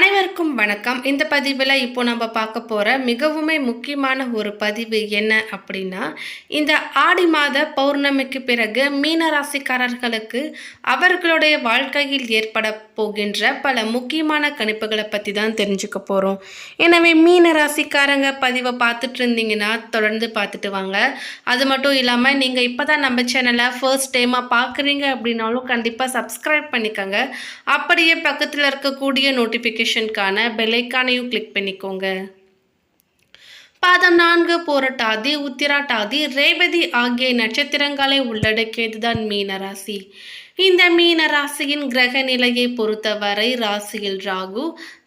அனைவரும் அனைவருக்கும் வணக்கம். இந்த பதிவில் இப்போ நம்ம பார்க்க போகிற மிகவுமே முக்கியமான ஒரு பதிவு என்ன அப்படின்னா இந்த ஆடி மாத பௌர்ணமிக்கு பிறகு மீன ராசிக்காரர்களுக்கு அவர்களுடைய வாழ்க்கையில் ஏற்பட போகின்ற பல முக்கியமான கணிப்புகளை பற்றி தான் தெரிஞ்சுக்க போகிறோம் எனவே மீன ராசிக்காரங்க பதிவை பார்த்துட்டு இருந்தீங்கன்னா தொடர்ந்து பார்த்துட்டு வாங்க. அது மட்டும் இல்லாமல் நீங்கள் இப்போ தான் நம்ம சேனலை ஃபர்ஸ்ட் டைமாக பார்க்குறீங்க அப்படின்னாலும் கண்டிப்பாக சப்ஸ்கிரைப் பண்ணிக்கோங்க. அப்படியே பக்கத்தில் இருக்கக்கூடிய நோட்டிஃபிகேஷனுக்கான பெல்லைக்கானையும் கிளிக் பண்ணிக்கோங்க. பாதம் நான்கு போரட்டாதி உத்திராட்டாதி ரேவதி ஆகிய நட்சத்திரங்களை உள்ளடக்கியதுதான் மீனராசி. இந்த மீன ராசியின் கிரக நிலையை பொறுத்தவரை ராசியில் ராகு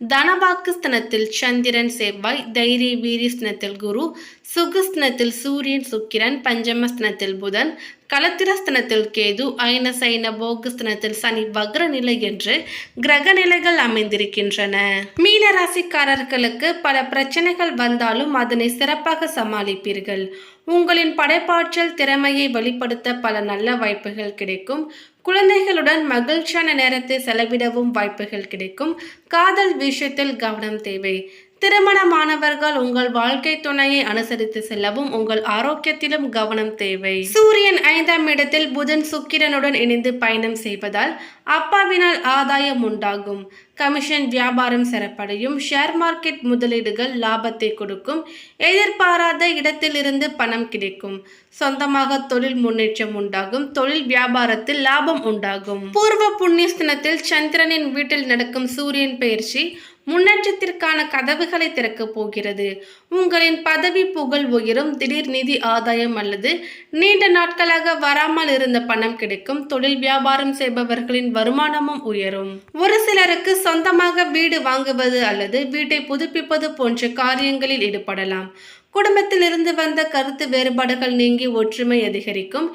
தனபாக்கு ஸ்தனத்தில் சந்திரன் செவ்வாய் தைரிய வீரி ஸ்தனத்தில் குரு சுகுஸ்தனத்தில் சூரியன் சுக்கிரன் பஞ்சமஸ்தனத்தில் புதன் கலத்திரஸ்தனத்தில் கேது ஐன சைன போகஸ்தனத்தில் சனி வக்ர நிலை என்று கிரக நிலைகள் அமைந்திருக்கின்றன. மீன ராசிக்காரர்களுக்கு பல பிரச்சனைகள் வந்தாலும் அதனை சிறப்பாக சமாளிப்பீர்கள். உங்களின் படைப்பாற்றல் திறமையை வெளிப்படுத்த பல நல்ல வாய்ப்புகள் கிடைக்கும். குழந்தைகளுடன் மகிழ்ச்சியான நேரத்தை செலவிடவும் வாய்ப்புகள் கிடைக்கும். காதல் விஷயத்தில் கவனம் தேவை. திருமணமானவர்கள் உங்கள் வாழ்க்கை துணையை அனுசரித்து செல்லவும் உங்கள் ஆரோக்கியத்திலும் கவனம் தேவை. சூரியன் ஐந்தாம் இடத்தில் புதன் சுக்கிரனுடன் இணைந்து பயணம் செய்வதால் அப்பாவினால் ஆதாயம் உண்டாகும். கமிஷன் வியாபாரம் சிறப்படையும். ஷேர் மார்க்கெட் முதலீடுகள் லாபத்தை கொடுக்கும். எதிர்பாராத இடத்திலிருந்து பணம் கிடைக்கும். சொந்தமாக தொழில் முன்னேற்றம் உண்டாகும். தொழில் வியாபாரத்தில் லாபம் உண்டாகும். பூர்வ புண்ணியஸ்தனத்தில் சந்திரனின் வீட்டில் நடக்கும் சூரியன் பயிற்சி முன்னேற்றத்திற்கான கதவுகளை திறக்கப் போகிறது. உங்களின் பதவி புகழ் உயரும் திடீர் நிதி ஆதாயம் அல்லது நீண்ட நாட்களாக வராமல் இருந்த பணம் கிடைக்கும் தொழில் வியாபாரம் செய்பவர்களின் வருமானமும் உயரும். ஒரு சிலருக்கு சொந்தமாக வீடு வாங்குவது அல்லது வீட்டை புதுப்பிப்பது போன்ற காரியங்களில் ஈடுபடலாம். குடும்பத்திலிருந்து வந்த கருத்து வேறுபாடுகள் நீங்கி ஒற்றுமை அதிகரிக்கும்.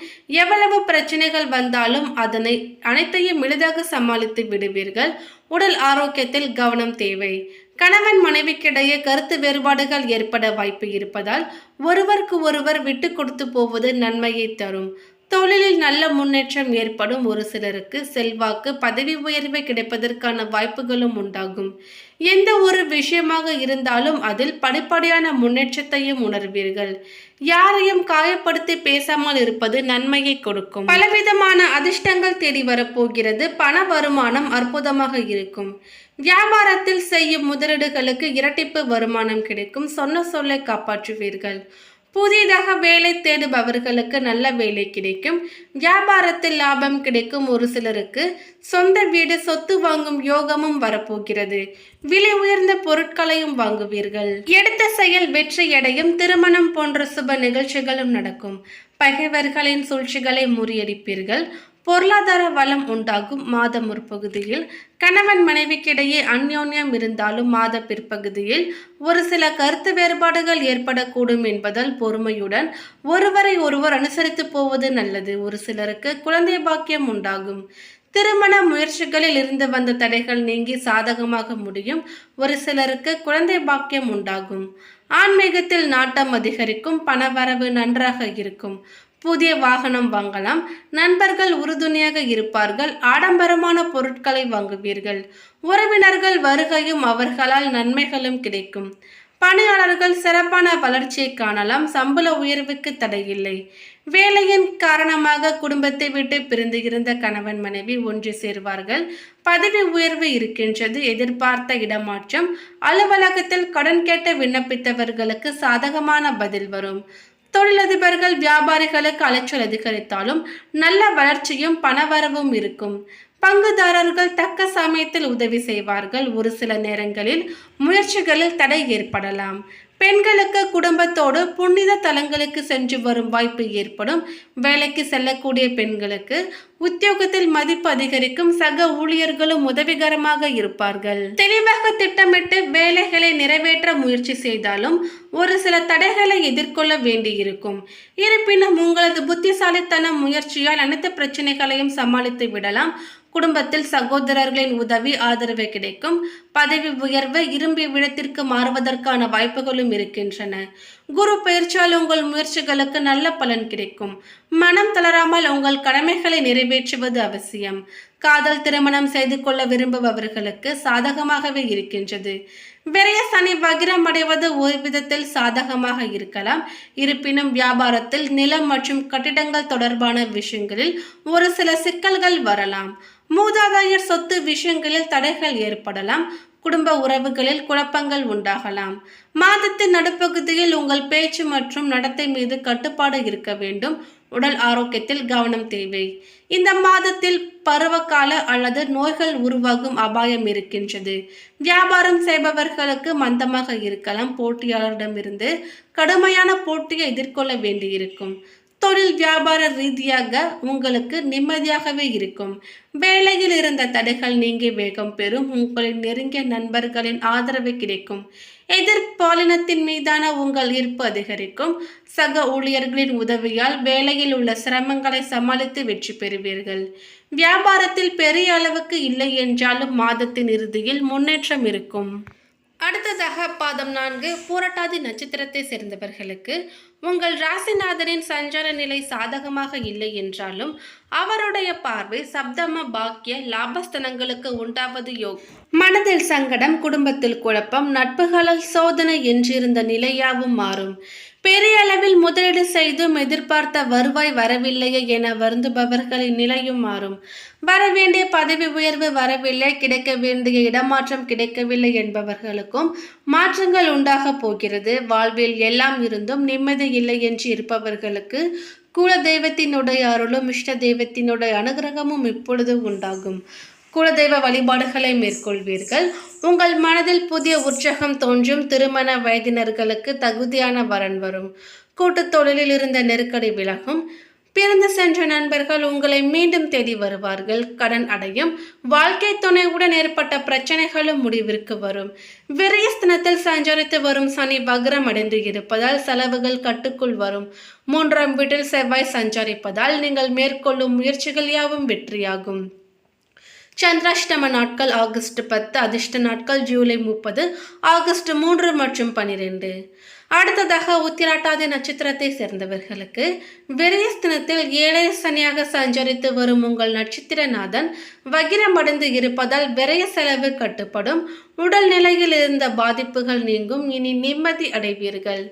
எவ்வளவு பிரச்சனைகள் வந்தாலும் அதனை அனைத்தையும் எளிதாக சமாளித்து விடுவீர்கள். உடல் ஆரோக்கியத்தில் கவனம் தேவை. கணவன் மனைவிக்கிடையே கருத்து வேறுபாடுகள் ஏற்பட வாய்ப்பு இருப்பதால் ஒருவருக்கு ஒருவர் விட்டு கொடுத்து போவது நன்மையை தரும். தொழிலில் நல்ல முன்னேற்றம் ஏற்படும் ஒரு சிலருக்கு செல்வாக்கு பதவி உயர்வு கிடைப்பதற்கான வாய்ப்புகளும் உண்டாகும். எந்த ஒரு விஷயமாக இருந்தாலும் அதில் படிப்படியான முன்னேற்றத்தையும் உணர்வீர்கள். யாரையும் காயப்படுத்தி பேசாமல் இருப்பது நன்மையை கொடுக்கும். பலவிதமான அதிர்ஷ்டங்கள் தேடி வரப்போகிறது. பண வருமானம் அற்புதமாக இருக்கும். வியாபாரத்தில் செய்யும் முதலீடுகளுக்கு இரட்டிப்பு வருமானம் கிடைக்கும். சொன்ன சொல்லை காப்பாற்றுவீர்கள். புதிதாக வேலை தேடுபவர்களுக்கு நல்ல வேலை கிடைக்கும். வியாபாரத்தில் லாபம் கிடைக்கும் ஒரு சிலருக்கு. சொந்த வீடு சொத்து வாங்கும் யோகமும் வரப்போகிறது. விலை உயர்ந்த பொருட்களையும் வாங்குவீர்கள். எடுத்த செயல் வெற்றியடையும் திருமணம் போன்ற சுப நிகழ்ச்சிகளும் நடக்கும். பகைவர்களின் சூழ்ச்சிகளை முறியடிப்பீர்கள். பொருளாதார வளம் உண்டாகும் மாத முற்பகுதியில் கணவன் மனைவிக்கிடையே அந்யோன்யம் இருந்தாலும் மாத பிற்பகுதியில் ஒரு சில கருத்து வேறுபாடுகள் ஏற்படக்கூடும் என்பதால் பொறுமையுடன் ஒருவரை ஒருவர் அனுசரித்து போவது நல்லது. ஒரு சிலருக்கு குழந்தை பாக்கியம் உண்டாகும். திருமண முயற்சிகளில் இருந்து வந்த தடைகள் நீங்கி சாதகமாக முடியும். ஒரு சிலருக்கு குழந்தை பாக்கியம் உண்டாகும். ஆன்மீகத்தில் நாட்டம் அதிகரிக்கும் பணவரவு நன்றாக இருக்கும். புதிய வாகனம் வாங்கலாம். நண்பர்கள் உறுதுணையாக இருப்பார்கள். ஆடம்பரமான பொருட்களை வாங்குவீர்கள். உறவினர்கள் வருகையும் அவர்களால் நன்மைகளும் கிடைக்கும். பணியாளர்கள் சிறப்பான வளர்ச்சியை காணலாம். சம்பள உயர்வுக்கு தடையில்லை. வேலையின் காரணமாக குடும்பத்தை விட்டு பிரிந்து இருந்த கணவன் மனைவி ஒன்று சேர்வார்கள். பதவி உயர்வு இருக்கின்றது. எதிர்பார்த்த இடமாற்றம். அலுவலகத்தில் கடன் கேட்ட விண்ணப்பித்தவர்களுக்கு சாதகமான பதில் வரும். தொழிலதிபர்கள் வியாபாரிகளுக்கு அலைச்சல் அதிகரித்தாலும் நல்ல வளர்ச்சியும் பணவரவும் இருக்கும். பங்குதாரர்கள் தக்க சமயத்தில் உதவி செய்வார்கள். ஒரு சில நேரங்களில் முயற்சிகளில் தடை ஏற்படலாம். பெண்களுக்கு குடும்பத்தோடு புனித தலங்களுக்கு சென்று வரும் வாய்ப்பு ஏற்படும். வேலைக்கு செல்லக்கூடிய பெண்களுக்கு உத்தியோகத்தில் மதிப்பு அதிகரிக்கும். சக ஊழியர்களும் உதவிகரமாக இருப்பார்கள். தெளிவாக திட்டமிட்டு வேலைகளை நிறைவேற்ற முயற்சி செய்தாலும் ஒரு சில தடைகளை எதிர்கொள்ள வேண்டியிருக்கும். இருப்பினும் உங்களது புத்திசாலித்தன முயற்சியால் அனைத்து பிரச்சனைகளையும் சமாளித்து விடலாம். குடும்பத்தில் சகோதரர்களின் உதவி ஆதரவு கிடைக்கும். பதவி உயர்வு இரும்பிய விடத்திற்கு மாறுவதற்கான வாய்ப்புகளும் இருக்கின்றன. குரு பயிற்சியால் உங்கள் முயற்சிகளுக்கு நல்ல பலன் கிடைக்கும். மனம் தளராமல் உங்கள் கடமைகளை நிறைவேற்றுவது அவசியம். காதல் திருமணம் செய்து கொள்ள விரும்புபவர்களுக்கு சாதகமாகவே இருக்கின்றது. விரைய சனி வகிரம் அடைவது ஒரு விதத்தில் சாதகமாக இருக்கலாம். இருப்பினும் வியாபாரத்தில் நிலம் மற்றும் கட்டிடங்கள் தொடர்பான விஷயங்களில் ஒரு சில சிக்கல்கள் வரலாம். மூதாதையர் சொத்து விஷயங்களில் தடைகள் ஏற்படலாம். குடும்ப உறவுகளில் குழப்பங்கள் உண்டாகலாம். மாதத்தின் நடுப்பகுதியில் உங்கள் பேச்சு மற்றும் நடத்தை மீது கட்டுப்பாடு இருக்க வேண்டும். உடல் ஆரோக்கியத்தில் கவனம் தேவை. இந்த மாதத்தில் பருவகால அல்லது நோய்கள் உருவாகும் அபாயம் இருக்கின்றது. வியாபாரம் செய்பவர்களுக்கு மந்தமாக இருக்கலாம். போட்டியாளரிடமிருந்து கடுமையான போட்டியை எதிர்கொள்ள வேண்டியிருக்கும். தொழில் வியாபார ரீதியாக உங்களுக்கு நிம்மதியாகவே இருக்கும். வேலையில் இருந்த தடைகள் நீங்கி வேகம் பெறும். உங்களின் நெருங்கிய நண்பர்களின் ஆதரவு கிடைக்கும். எதிர்பாலினத்தின் மீதான உங்கள் ஈர்ப்பு அதிகரிக்கும். சக ஊழியர்களின் உதவியால் வேலையில் உள்ள சிரமங்களை சமாளித்து வெற்றி பெறுவீர்கள். வியாபாரத்தில் பெரிய அளவுக்கு இல்லை என்றாலும் மாதத்தின் இறுதியில் முன்னேற்றம் இருக்கும். அடுத்ததாக பாதம் நான்கு பூரட்டாதி நட்சத்திரத்தை சேர்ந்தவர்களுக்கு உங்கள் ராசிநாதனின் சஞ்சார நிலை சாதகமாக இல்லை என்றாலும் அவருடைய பார்வை சப்தம பாக்கிய லாபஸ்தனங்களுக்கு உண்டாவது யோக் மனதில் சங்கடம் குடும்பத்தில் குழப்பம் நட்புகளால் சோதனை என்றிருந்த நிலையாவும் மாறும். பெரிய அளவில் முதலீடு செய்தும் எதிர்பார்த்த வருவாய் வரவில்லையே என வருந்துபவர்களின் நிலையும் மாறும். வரவேண்டிய பதவி உயர்வு வரவில்லை கிடைக்க வேண்டிய இடமாற்றம் கிடைக்கவில்லை என்பவர்களுக்கும் மாற்றங்கள் உண்டாக போகிறது. வாழ்வில் எல்லாம் இருந்தும் நிம்மதி இல்லை என்று இருப்பவர்களுக்கு குல தெய்வத்தினுடைய அருளும் இஷ்ட தெய்வத்தினுடைய அனுகிரகமும் இப்பொழுது உண்டாகும். குலதெய்வ வழிபாடுகளை மேற்கொள்வீர்கள். உங்கள் மனதில் புதிய உற்சாகம் தோன்றும். திருமண வயதினர்களுக்கு தகுதியான வரன் வரும். கூட்டுத் தொழிலில் இருந்த நெருக்கடி விலகும். பிறந்து சென்ற நண்பர்கள் உங்களை மீண்டும் தேடி வருவார்கள். கடன் அடையும். வாழ்க்கை துணையுடன் ஏற்பட்ட பிரச்சனைகளும் முடிவிற்கு வரும். விரயஸ்தனத்தில் சஞ்சரித்து வரும் சனி வக்ரம் அடைந்து இருப்பதால் செலவுகள் கட்டுக்குள் வரும். மூன்றாம் வீட்டில் செவ்வாய் சஞ்சரிப்பதால் நீங்கள் மேற்கொள்ளும் முயற்சிகள் யாவும் வெற்றியாகும். சந்திராஷ்டம நாட்கள் ஆகஸ்ட் பத்து அதிர்ஷ்ட நாட்கள் ஜூலை முப்பது ஆகஸ்ட் மூன்று மற்றும் பனிரெண்டு. அடுத்ததாக உத்திராட்டாதி நட்சத்திரத்தை சேர்ந்தவர்களுக்கு விரயஸ்தனத்தில் ஏழை சனியாக சஞ்சரித்து வரும் உங்கள் நட்சத்திரநாதன் வகிரமடைந்து இருப்பதால் விரய செலவு கட்டுப்படும் உடல் நிலையில் இருந்த பாதிப்புகள் நீங்கும் இனி நிம்மதி அடைவீர்கள்.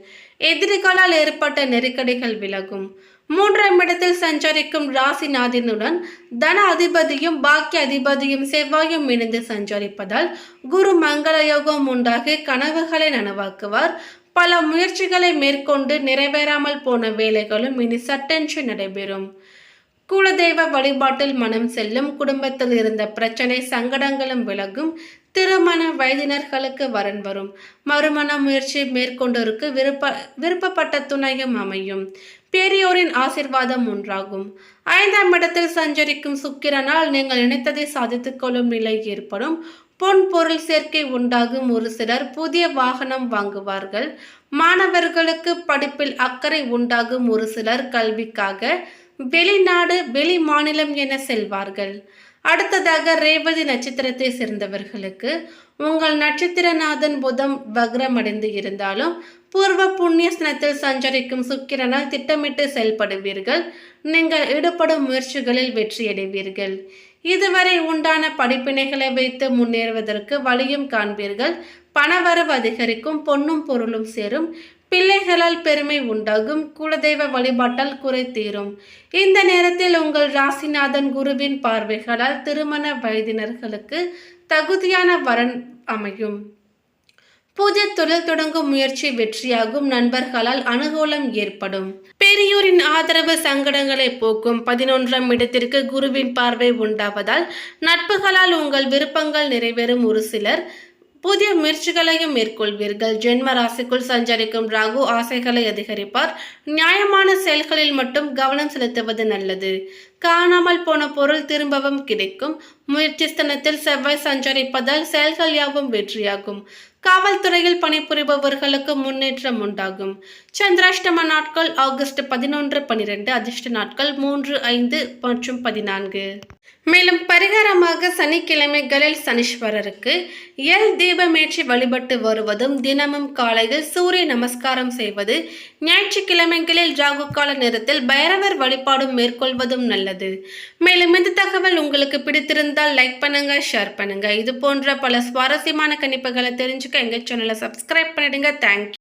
எதிரிகளால் ஏற்பட்ட நெருக்கடிகள் விலகும். மூன்றாம் இடத்தில் சஞ்சரிக்கும் ராசிநாதனுடன் தன அதிபதியும் பாக்கிய அதிபதியும் செவ்வாயும் இணைந்து சஞ்சரிப்பதால் குரு மங்கள யோகம் உண்டாகி கனவுகளை நனவாக்குவார். பல முயற்சிகளை மேற்கொண்டு நிறைவேறாமல் போன வேலைகளும் இனி சட்டென்று நடைபெறும். குலதெய்வ வழிபாட்டில் மனம் செல்லும் குடும்பத்தில் இருந்த பிரச்சனை சங்கடங்களும் விலகும். திருமண வயதினர்களுக்கு வரன் வரும். மறுமண முயற்சி மேற்கொண்டோருக்கு விருப்ப விருப்பப்பட்ட துணையும் அமையும். பெரியோரின் ஆசிர்வாதம் ஒன்றாகும். ஐந்தாம் இடத்தில் சஞ்சரிக்கும் சுக்கிரனால் நீங்கள் நினைத்ததை சாதித்துக் கொள்ளும் நிலை ஏற்படும். பொன் பொருள் சேர்க்கை உண்டாகும் ஒரு சிலர் புதிய வாகனம் வாங்குவார்கள். மாணவர்களுக்கு படிப்பில் அக்கறை உண்டாகும் ஒரு சிலர் கல்விக்காக வெளிநாடு வெளி மாநிலம் என செல்வார்கள். அடுத்ததாக ரேவதி நட்சத்திரத்தை சேர்ந்தவர்களுக்கு உங்கள் நட்சத்திரநாதன் புதம் வக்ரமடைந்து இருந்தாலும் பூர்வ புண்ணிய ஸ்தனத்தில் சஞ்சரிக்கும் சுக்கிரனால் திட்டமிட்டு செயல்படுவீர்கள். நீங்கள் ஈடுபடும் முயற்சிகளில் வெற்றியடைவீர்கள். இதுவரை உண்டான படிப்பினைகளை வைத்து முன்னேறுவதற்கு வழியும் காண்பீர்கள். பணவரவு அதிகரிக்கும் பொன்னும் பொருளும் சேரும் பிள்ளைகளால் பெருமை உண்டாகும் குலதெய்வ வழிபாட்டால் குறை தீரும். இந்த நேரத்தில் உங்கள் ராசிநாதன் குருவின் பார்வைகளால் திருமண வயதினர்களுக்கு தகுதியான வரன் அமையும். புதிய தொழில் தொடங்கும் முயற்சி வெற்றியாகும். நண்பர்களால் அனுகூலம் ஏற்படும். பெரியோரின் ஆதரவு சங்கடங்களை போக்கும். பதினொன்றாம் இடத்திற்கு குருவின் பார்வை உண்டாவதால் நட்புகளால் உங்கள் விருப்பங்கள் நிறைவேறும் ஒரு சிலர். புதிய முயற்சிகளையும் மேற்கொள்வீர்கள். ஜென்ம ராசிக்குள் சஞ்சரிக்கும் ராகு ஆசைகளை அதிகரிப்பார். நியாயமான செயல்களில் மட்டும் கவனம் செலுத்துவது நல்லது. காணாமல் போன பொருள் திரும்பவும் கிடைக்கும். முயற்சி ஸ்தனத்தில் செவ்வாய் சஞ்சரிப்பதால் செயல்கள் யாவும் வெற்றியாகும். காவல்துறையில் பணிபுரிபவர்களுக்கு முன்னேற்றம் உண்டாகும். சந்திராஷ்டம நாட்கள் ஆகஸ்ட் பதினொன்று பனிரெண்டு அதிர்ஷ்ட நாட்கள் மூன்று ஐந்து மற்றும் பதினான்கு. மேலும் பரிகாரமாக சனிக்கிழமைகளில் சனீஸ்வரருக்கு எல் தீபமேற்றி வழிபட்டு வருவதும் தினமும் காலையில் சூரிய நமஸ்காரம் செய்வது ஞாயிற்றுக்கிழமைகளில் ராகு கால நேரத்தில் பைரவர் வழிபாடும் மேற்கொள்வதும் நல்லது. மேலும் இந்த தகவல் உங்களுக்கு பிடித்திருந்தால் லைக் பண்ணுங்க ஷேர் பண்ணுங்க. இது போன்ற பல சுவாரஸ்யமான கணிப்புகளை தெரிஞ்சுக்க எங்கள் சேனலை சப்ஸ்கிரைப் பண்ணிடுங்க. தேங்க்யூ